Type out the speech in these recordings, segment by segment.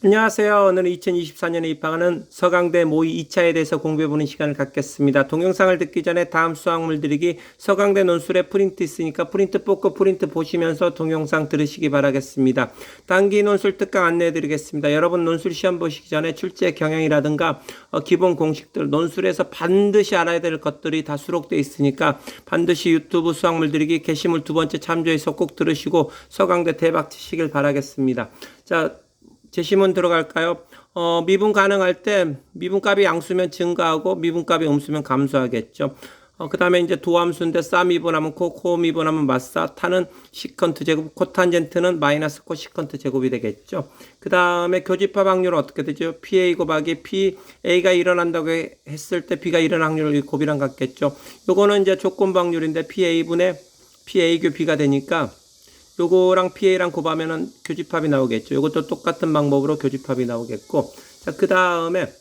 안녕하세요. 오늘은 2024년에 입학하는 서강대 모의 2차에 대해서 공부해보는 시간을 갖겠습니다. 동영상을 듣기 전에 다음 수학물 드리기 서강대 논술에 프린트 있으니까 프린트 뽑고 프린트 보시면서 동영상 들으시기 바라겠습니다. 단기 논술 특강 안내해드리겠습니다. 여러분 논술 시험 보시기 전에 출제 경향이라든가 어, 기본 공식들 논술에서 반드시 알아야 될 것들이 다 수록되어 있으니까 반드시 유튜브 수학물 드리기 게시물 두 번째 참조해서 꼭 들으시고 서강대 대박 치시길 바라겠습니다. 자, 제시문 들어갈까요? 어, 미분 가능할 때 미분값이 양수면 증가하고 미분값이 음수면 감소하겠죠. 어, 그 다음에 이제 도함수인데 싸 미분하면 코, 코 미분하면 마싸, 타는 시컨트 제곱, 코탄젠트는 마이너스 코 시컨트 제곱이 되겠죠. 그 다음에 교집합 확률은 어떻게 되죠? PA 곱하기 P, A가 일어난다고 했을 때 B가 일어날 확률이 곱이랑 같겠죠. 요거는 이제 조건 확률인데 PA분의 PA 교 B가 되니까 요거랑 PA랑 곱하면은 교집합이 나오겠죠. 요것도 똑같은 방법으로 교집합이 나오겠고. 자, 그 다음에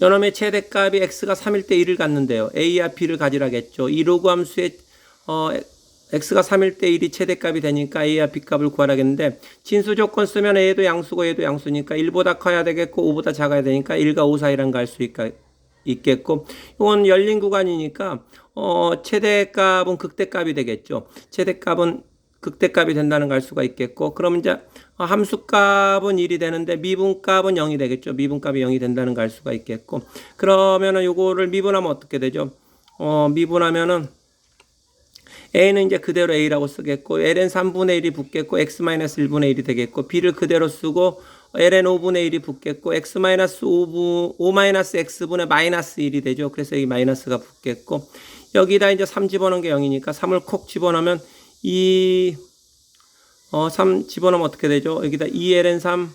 요놈의 최대값이 x가 3일 때 1을 갖는데요. a와 b를 가지라겠죠. 이 로그 함수의 어, x가 3일 때 1이 최대값이 되니까 a와 b 값을 구하라겠는데 진수 조건 쓰면 a도 양수고 a도 양수니까 1보다 커야 되겠고 5보다 작아야 되니까 1과 5 사이란 거알수 있겠고 이건 열린 구간이니까 어, 최대값은 극대값이 되겠죠. 최대값은 극대값이 된다는 걸 알 수가 있겠고 그럼 이제 함수값은 1이 되는데 미분값은 0이 되겠죠. 미분값이 0이 된다는 걸 알 수가 있겠고 그러면은 요거를 미분하면 어떻게 되죠? 어, 미분하면은 a는 이제 그대로 a라고 쓰겠고 ln 3분의 1이 붙겠고 x-1분의 1이 되겠고 b를 그대로 쓰고 ln 5분의 1이 붙겠고 x-5분 5-x분의 마이너스 1이 되죠. 그래서 여기 마이너스가 붙겠고 여기다 이제 3 집어넣은 게 0이니까 3을 콕 집어넣으면 이, 어, 3 집어넣으면 어떻게 되죠? 여기다 2ln 3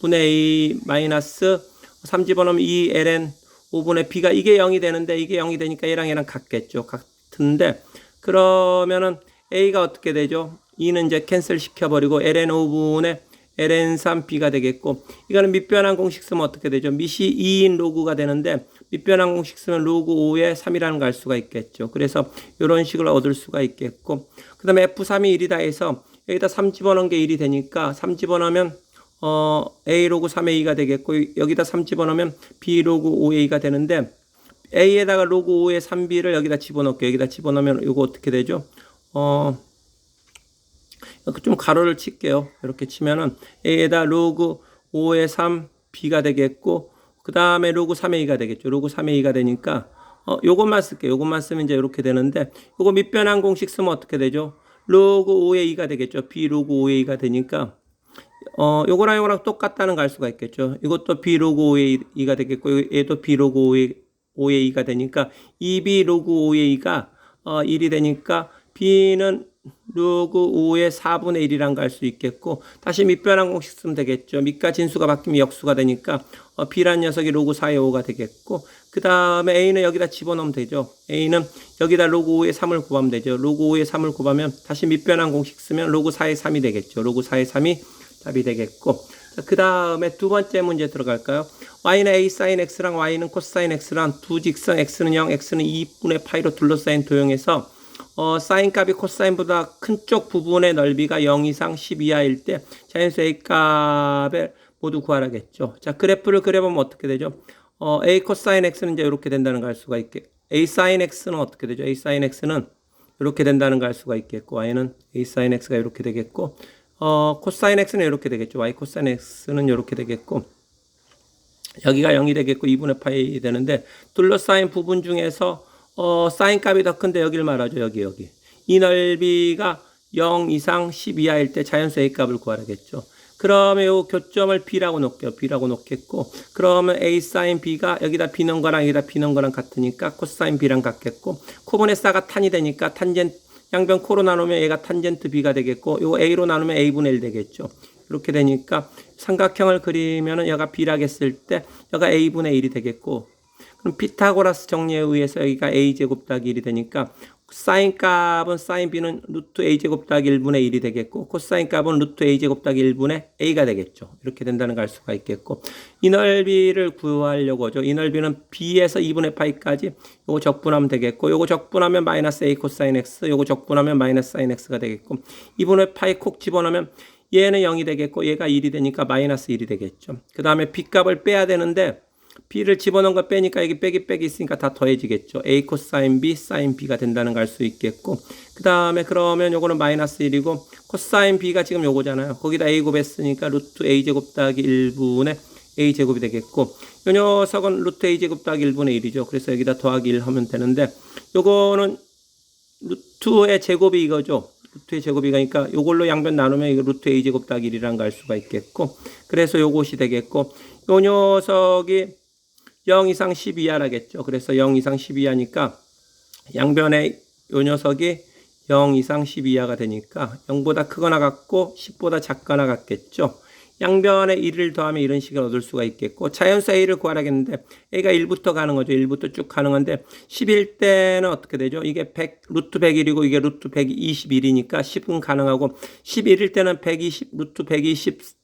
분의 a 마이너스 3 집어넣으면 2ln 5분의 b가 이게 0이 되는데 이게 0이 되니까 얘랑 얘랑 같겠죠. 같은데 그러면은 a가 어떻게 되죠? 2는 이제 캔슬 시켜버리고 ln 5분의 ln 3b가 되겠고 이거는 밑변환 공식 쓰면 어떻게 되죠? 밑이 2인 로그가 되는데 밑변환 공식 쓰면 로그 5에 3이라는 걸 알 수가 있겠죠. 그래서 이런 식으로 얻을 수가 있겠고 그 다음에 F3이 1이다 해서 여기다 3 집어넣은 게 1이 되니까 3 집어넣으면 어, A 로그 3A가 되겠고 여기다 3 집어넣으면 B 로그 5A가 되는데 A에다가 로그 5의 3B를 여기다 집어넣을게요. 여기다 집어넣으면 이거 어떻게 되죠? 어, 좀 가로를 칠게요. 이렇게 치면은 A에다 로그 5의 3 B가 되겠고 그 다음에 로그 3의 2가 되겠죠. 로그 3의 2가 되니까 어, 요것만 쓸게요. 요것만 쓰면 이제 이렇게 되는데 요거 밑변환 공식 쓰면 어떻게 되죠? 로그 5의 2가 되겠죠. B 로그 5의 2가 되니까 어, 요거랑 요거랑 똑같다는 걸 알 수가 있겠죠. 이것도 B 로그 5의 2가 되겠고 얘도 B 로그 5의 5의 2가 되니까 2B 로그 5의 2가 어, 1이 되니까 B는 로그 5의 4분의 1이란 거알수 있겠고 다시 밑변환 공식 쓰면 되겠죠. 밑과 진수가 바뀌면 역수가 되니까 어, B란 녀석이 로그 4의 5가 되겠고 그 다음에 A는 여기다 집어넣으면 되죠. A는 여기다 로그 5의 3을 곱하면 되죠. 로그 5의 3을 곱하면 다시 밑변환 공식 쓰면 로그 4의 3이 되겠죠. 로그 4의 3이 답이 되겠고 그 다음에 두 번째 문제 들어갈까요? y는 a sin x랑 y는 코사인 x랑 두 직선 x는 0, x는 2분의 파이로 둘러싸인 도형에서 어, 사인 값이 코사인보다 큰 쪽 부분의 넓이가 0 이상 10 이하일 때 자연수 a 값을 모두 구하라겠죠. 자, 그래프를 그려보면 어떻게 되죠? 어, a 코사인 x는 이제 이렇게 된다는 걸 알 수가 있게. a sin x는 어떻게 되죠? a sin x는 이렇게 된다는 걸 알 수가 있겠고, y는 a sin x가 이렇게 되겠고, 어, 코사인 x는 이렇게 되겠죠. y 코사인 x는 이렇게 되겠고, 여기가 0이 되겠고, 2분의 파이 되는데, 둘러싸인 부분 중에서 어, 사인 값이 더 큰데 여기를 말하죠. 여기, 여기. 이 넓이가 0 이상 10 이하일 때 자연수 A 값을 구하라겠죠. 그러면 요 교점을 B라고 놓을게요. B라고 놓겠고, 그러면 A 사인 B가 여기다 B 넣은 거랑 여기다 B 넣은 거랑 같으니까 코사인 B랑 같겠고, 코분의 싸가 탄이 되니까 탄젠, 양변 코로 나누면 얘가 탄젠트 B가 되겠고, 요 A로 나누면 A분의 1 되겠죠. 이렇게 되니까 삼각형을 그리면은 여가 B라겠을 때 여가 A분의 1이 되겠고, 그럼 피타고라스 정리에 의해서 여기가 a제곱 더하기 1이 되니까 사인 값은 사인 b는 루트 a제곱 더하기 1분의 1이 되겠고 코사인 값은 루트 a제곱 더하기 1분의 a가 되겠죠. 이렇게 된다는 걸 알 수가 있겠고 이 넓이를 구하려고 하죠. 이 넓이는 b에서 2분의 파이까지 요거 적분하면 되겠고 요거 적분하면 마이너스 a 코사인 x 요거 적분하면 마이너스 사인 x가 되겠고 2분의 파이 콕 집어넣으면 얘는 0이 되겠고 얘가 1이 되니까 마이너스 1이 되겠죠. 그 다음에 b 값을 빼야 되는데 b를 집어넣은 거 빼니까 여기 빼기 빼기 있으니까 다 더해지겠죠. a 코사인 b 사인 b가 된다는 걸 알 수 있겠고 그 다음에 그러면 요거는 마이너스 1이고 코사인 b가 지금 요거잖아요. 거기다 a 곱했으니까 루트 a 제곱 더하기 1분의 a 제곱이 되겠고 요 녀석은 루트 a 제곱 더하기 1분의 1이죠. 그래서 여기다 더하기 1 하면 되는데 요거는 루트의 제곱이 이거죠. 루트의 제곱이 가니까 요걸로 양변 나누면 이거 루트 a 제곱 더하기 1이라는 걸 알 수가 있겠고 그래서 요것이 되겠고 요 녀석이 0 이상 10 이하라겠죠. 그래서 0 이상 10 이하니까 양변의 요 녀석이 0 이상 10 이하가 되니까 0보다 크거나 같고 10보다 작거나 같겠죠. 양변에 1을 더하면 이런 식을 얻을 수가 있겠고 자연수 A를 구하라겠는데 A가 1부터 가는 거죠. 1부터 쭉 가는 건데 10일 때는 어떻게 되죠? 이게 100 루트 100일이고 이게 루트 121이니까 10은 가능하고 11일 때는 120 루트 120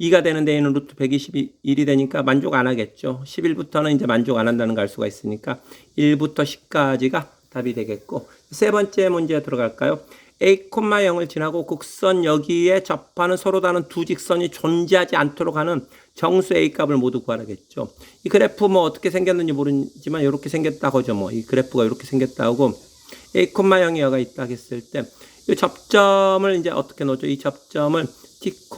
2가 되는데 얘는 루트 121이 되니까 만족 안 하겠죠. 11부터는 이제 만족 안 한다는 걸 알 수가 있으니까 1부터 10까지가 답이 되겠고 세 번째 문제 들어갈까요? a, 0을 지나고 곡선 여기에 접하는 서로 다른 두 직선이 존재하지 않도록 하는 정수 a 값을 모두 구하라겠죠. 이 그래프 뭐 어떻게 생겼는지 모르지만 이렇게 생겼다고 하죠. 뭐 이 그래프가 이렇게 생겼다고 a, 0이 여가 있다 했을 때 이 접점을 이제 어떻게 놓죠? 이 접점을 t,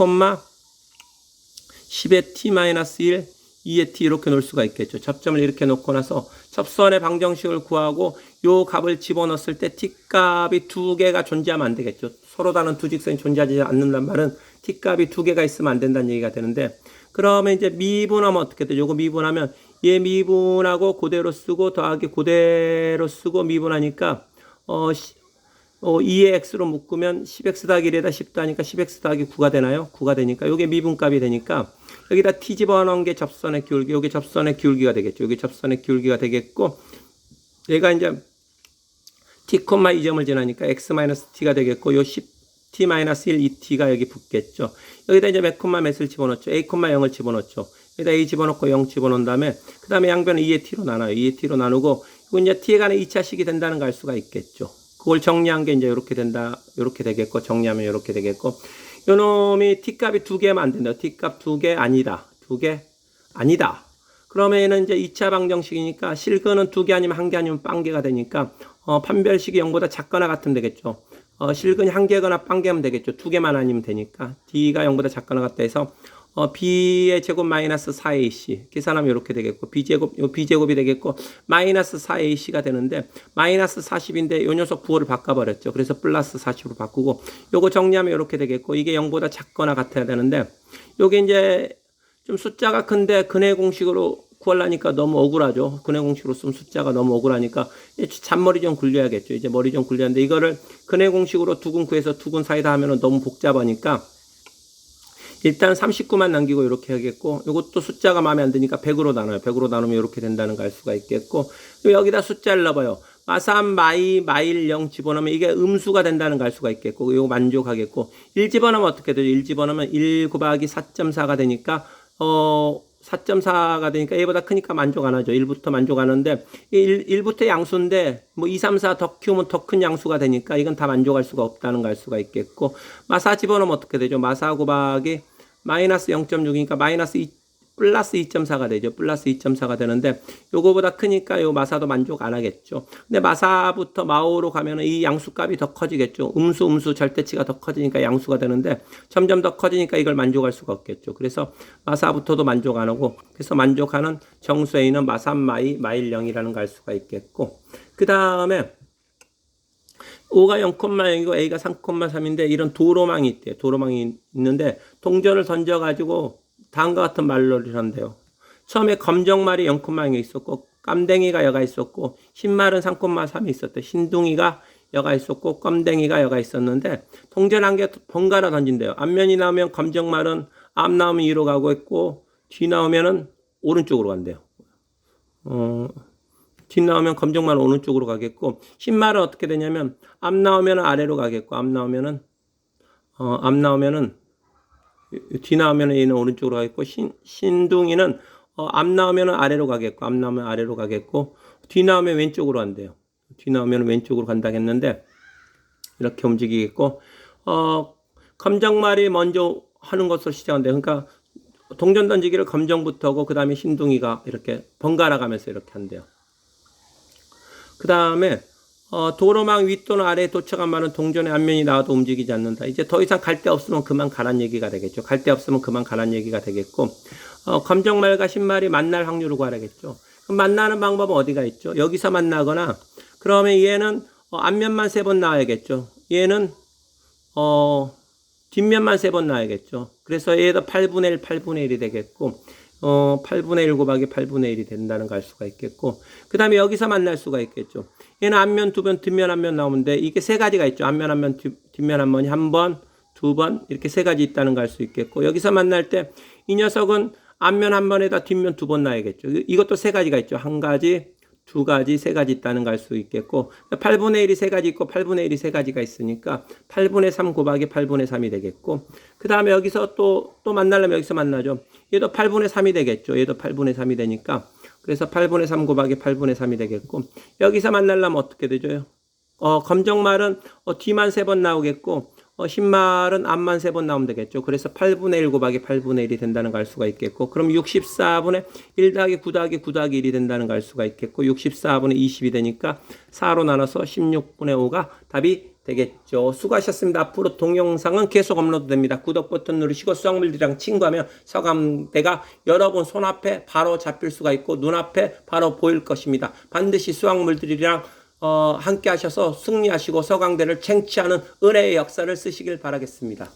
10의 t-1, 2의 t 이렇게 놓을 수가 있겠죠. 접점을 이렇게 놓고 나서 접선의 방정식을 구하고 요 값을 집어넣었을 때 t 값이 두 개가 존재하면 안 되겠죠. 서로 다른 두 직선이 존재하지 않는단 말은 t 값이 두 개가 있으면 안 된다는 얘기가 되는데 그러면 이제 미분하면 어떻게 되죠? 요거 미분하면 얘 미분하고 그대로 쓰고 더하기 그대로 쓰고 미분하니까 어, 시- 어 2의 x로 묶으면 10x 더하기 1에다 10 더하니까 10x 더하기 9가 되나요? 9가 되니까 요게 미분값이 되니까 여기다 t 집어 넣은 게 접선의 기울기, 요게 접선의 기울기가 되겠죠. 요게 접선의 기울기가 되겠고 얘가 이제 t, 2점을 지나니까 x t가 되겠고 요 10 t 1 2t가 여기 붙겠죠. 여기다 이제 몇 콤마 몇을 집어넣죠. a 0을 집어넣죠. 여기다 a 집어넣고 0 집어넣은 다음에 그 다음에 양변은 2의 t로 나눠요. 2의 t로 나누고 이거 이제 t에 관한 2차식이 된다는 걸 알 수가 있겠죠. 그걸 정리한 게 이제 이렇게 된다, 이렇게 되겠고 정리하면 이렇게 되겠고 요 놈이 t 값이 두 개면 안 된다. t 값 두 개 아니다. 두 개 아니다. 그러면 얘는 이제 2차 방정식이니까 실근은 두 개 아니면 한 개 아니면 빵개가 되니까 어, 판별식이 0보다 작거나 같으면 되겠죠. 어, 실근이 한 개거나 빵개면 되겠죠. 두 개만 아니면 되니까 d가 0보다 작거나 같다 해서 어, b의 제곱 마이너스 4ac 계산하면 이렇게 되겠고 b제곱 요 b제곱이 되겠고 마이너스 4ac가 되는데 마이너스 40인데 요 녀석 부호를 바꿔버렸죠. 그래서 플러스 40으로 바꾸고 요거 정리하면 이렇게 되겠고 이게 0보다 작거나 같아야 되는데 요게 이제 좀 숫자가 큰데 근해 공식으로 구하려니까 너무 억울하죠. 근해 공식으로 쓰면 숫자가 너무 억울하니까 잔머리 좀 굴려야겠죠. 이제 머리 좀 굴렸는데 이거를 근해 공식으로 두근 구해서 두근 사이다 하면은 너무 복잡하니까 일단 39만 남기고 이렇게 하겠고 이것도 숫자가 마음에 안 드니까 100으로 나눠요. 100으로 나누면 이렇게 된다는 걸 알 수가 있겠고 또 여기다 숫자를 넣어봐요. 마삼 마이 마일 0 집어넣으면 이게 음수가 된다는 걸 알 수가 있겠고 이거 만족하겠고 1 집어넣으면 어떻게 되죠? 1 집어넣으면 1 곱하기 4.4가 되니까 어 4.4가 되니까 A보다 크니까 만족 안 하죠. 1부터 만족하는데 1, 1부터 양수인데 뭐 2, 3, 4 더 키우면 더 큰 양수가 되니까 이건 다 만족할 수가 없다는 걸 알 수가 있겠고 마사 집어넣으면 어떻게 되죠? 마사 곱하기 마이너스 0.6이니까 마이너스 2 플러스 2.4가 되죠. 플러스 2.4가 되는데 요거보다 크니까 요 마사도 만족 안 하겠죠. 근데 마사부터 마오로 가면은 이 양수값이 더 커지겠죠. 음수 음수 절대치가 더 커지니까 양수가 되는데 점점 더 커지니까 이걸 만족할 수가 없겠죠. 그래서 마사부터도 만족 안 하고 그래서 만족하는 정수 A는 마삼 마이 마일 0이라는 걸 알 수가 있겠고 그 다음에 5가 0,0이고 A가 3,3인데 이런 도로망이 있대요. 도로망이 있는데 동전을 던져가지고 다음과 같은 말로를 한대요. 처음에 검정말이 0,0이 있었고 깜댕이가 여가 있었고 흰말은 3,3이 있었대. 흰둥이가 여가 있었고 껌댕이가 여가 있었는데 동전 한 개 번갈아 던진대요. 앞면이 나오면 검정말은 앞 나오면 위로 가고 있고 뒤 나오면은 오른쪽으로 간대요. 어, 뒷 나오면 검정말 오른쪽으로 가겠고 흰말은 어떻게 되냐면 앞 나오면 아래로 가겠고 앞 나오면은 어, 앞 나오면은 뒤 나오면은 얘는 오른쪽으로 가겠고 신, 신둥이는 어, 앞 나오면은 아래로 가겠고 앞 나오면 아래로 가겠고 뒤 나오면 왼쪽으로 간대요. 뒤 나오면 왼쪽으로 간다 했는데 이렇게 움직이겠고 어 검정말이 먼저 하는 것으로 시작한대. 그러니까 동전 던지기를 검정부터 하고 그 다음에 흰둥이가 이렇게 번갈아 가면서 이렇게 한대요. 그 다음에 어, 도로망 위 또는 아래에 도착한 말은 동전의 앞면이 나와도 움직이지 않는다. 이제 더 이상 갈 데 없으면 그만 가란 얘기가 되겠죠. 갈 데 없으면 그만 가란 얘기가 되겠고 어, 검정말과 흰말이 만날 확률을 구하라겠죠. 만나는 방법은 어디가 있죠? 여기서 만나거나 그러면 얘는 어, 앞면만 세 번 나와야겠죠. 얘는 어, 뒷면만 세 번 나와야겠죠. 그래서 얘도 8분의 1, 8분의 1이 되겠고, 어, 8분의 1 곱하기 8분의 1이 된다는 걸 알 수가 있겠고, 그 다음에 여기서 만날 수가 있겠죠. 얘는 앞면 두 번, 뒷면 한번 나오는데, 이게 세 가지가 있죠. 앞면 한 번, 뒷면 한 번이 한 번, 두 번, 이렇게 세 가지 있다는 걸 알 수 있겠고, 여기서 만날 때, 이 녀석은 앞면 한 번에다 뒷면 두 번 나야겠죠. 이것도 세 가지가 있죠. 한 가지, 두 가지, 세 가지 있다는 걸 알 수 있겠고, 8분의 1이 세 가지 있고, 8분의 1이 세 가지가 있으니까, 8분의 3 곱하기 8분의 3이 되겠고, 그 다음에 여기서 또, 또 만나려면 여기서 만나죠. 얘도 8분의 3이 되겠죠. 얘도 8분의 3이 되니까, 그래서 8분의 3 곱하기 8분의 3이 되겠고, 여기서 만나려면 어떻게 되죠? 어, 검정말은 어, 뒤만 세 번 나오겠고, 어, 흰말은 앞만 세 번 나오면 되겠죠. 그래서 8분의 1 곱하기 8분의 1이 된다는 걸 알 수가 있겠고, 그럼 64분의 1 더하기 9 더하기 9 더하기 1이 된다는 걸 알 수가 있겠고, 64분의 20이 되니까 4로 나눠서 16분의 5가 답이 되겠죠. 수고하셨습니다. 앞으로 동영상은 계속 업로드 됩니다. 구독 버튼 누르시고 수학물들이랑 친구하면 서강대가 여러분 손앞에 바로 잡힐 수가 있고 눈앞에 바로 보일 것입니다. 반드시 수학물들이랑 어, 함께 하셔서 승리하시고 서강대를 쟁취하는 은혜의 역사를 쓰시길 바라겠습니다.